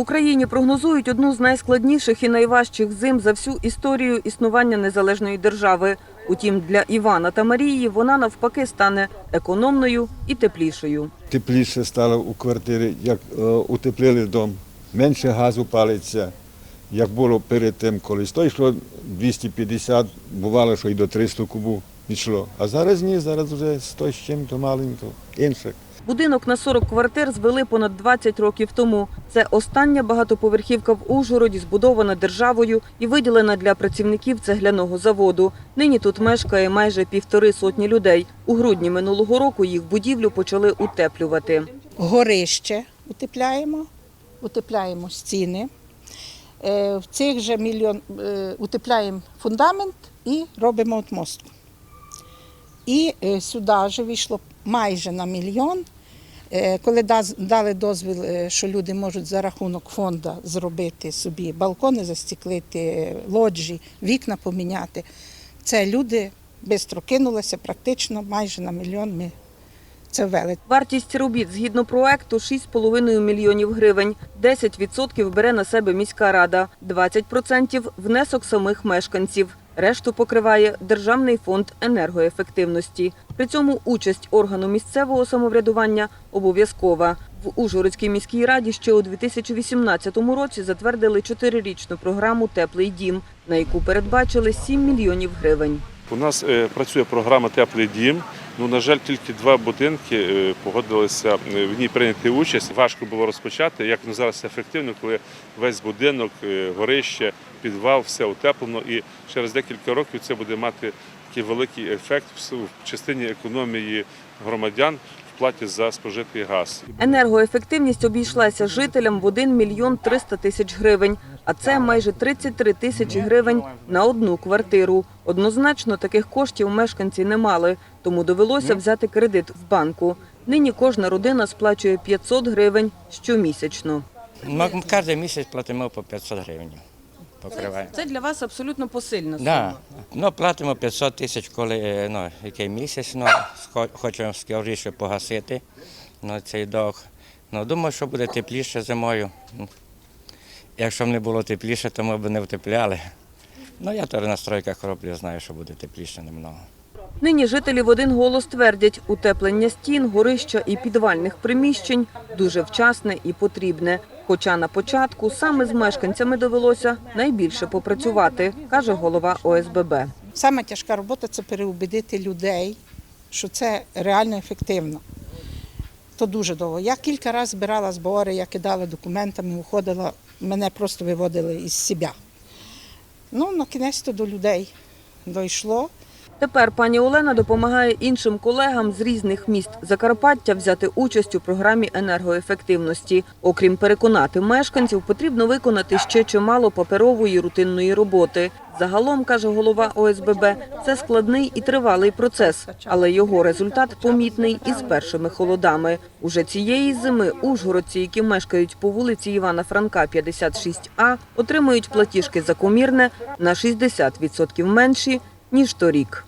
Україні прогнозують одну з найскладніших і найважчих зим за всю історію існування незалежної держави. Утім, для Івана та Марії вона навпаки стане економною і теплішою. Тепліше стало у квартирі, як е, утеплили дом, менше газу палиться, як було перед тим колись. То йшло 250, бувало, що й до 300 кубу йшло. А зараз ні, зараз вже 100 з чим-то маленько, інше. Будинок на 40 квартир звели понад 20 років тому. Це остання багатоповерхівка в Ужгороді, збудована державою і виділена для працівників цегляного заводу. Нині тут мешкає майже півтори сотні людей. У грудні минулого року їх будівлю почали утеплювати. горище утепляємо, утепляємо стіни. Е, В цих же мільйон е, утепляємо фундамент і робимо отмостку. І е, сюди вже вийшло майже на мільйон. Е, Коли дали дозвіл, е, що люди можуть за рахунок фонду зробити собі балкони застіклити, лоджі, вікна поміняти, це люди швидко кинулися, практично майже на мільйон ми це ввели. Вартість робіт згідно проекту 6,5 мільйонів гривень. 10% бере на себе міська рада, 20% – внесок самих мешканців. Решту покриває Державний фонд енергоефективності. При цьому участь органу місцевого самоврядування обов'язкова. В Ужгородській міській раді ще у 2018 році затвердили чотирирічну програму Теплий дім, на яку передбачили 7 мільйонів гривень. У нас е, працює програма Теплий дім. Ну, на жаль, тільки два будинки е, погодилися е, в ній прийняти участь. Важко було розпочати. Як ну, зараз ефективно, коли весь будинок, е, горище, підвал, все утеплено. І через декілька років це буде мати такий великий ефект в частині економії громадян платі за спожитий газ. Енергоефективність обійшлася жителям в 1 мільйон 300 тисяч гривень, а це майже 33 тисячі гривень на одну квартиру. Однозначно таких коштів мешканці не мали, тому довелося взяти кредит в банку. Нині кожна родина сплачує 500 гривень щомісячно. Ми кожен місяць платимо по 500 гривень. Покриваємо. Це для вас абсолютно посильна Да. Ну, платимо 500 тисяч, коли ну, який місяць, ну, схо- хочемо скоріше погасити ну, цей довг. Ну, думаю, що буде тепліше зимою. Ну, Якщо б не було тепліше, то ми б не втепляли. Ну, я теж на стройках роблю, знаю, що буде тепліше немного. Нині жителі в один голос твердять, утеплення стін, горища і підвальних приміщень дуже вчасне і потрібне. Хоча на початку саме з мешканцями довелося найбільше попрацювати, каже голова ОСББ. Саме тяжка робота це переубедити людей, що це реально ефективно. То дуже довго. Я кілька разів збирала збори, я кидала документами, уходила, мене просто виводили із себе. Ну, на кінець то до людей дійшло. Тепер пані Олена допомагає іншим колегам з різних міст Закарпаття взяти участь у програмі енергоефективності. Окрім переконати мешканців, потрібно виконати ще чимало паперової рутинної роботи. Загалом, каже голова ОСББ, це складний і тривалий процес, але його результат помітний із першими холодами. Уже цієї зими ужгородці, які мешкають по вулиці Івана Франка, 56А, отримують платіжки за комірне на 60% менші, ніж торік.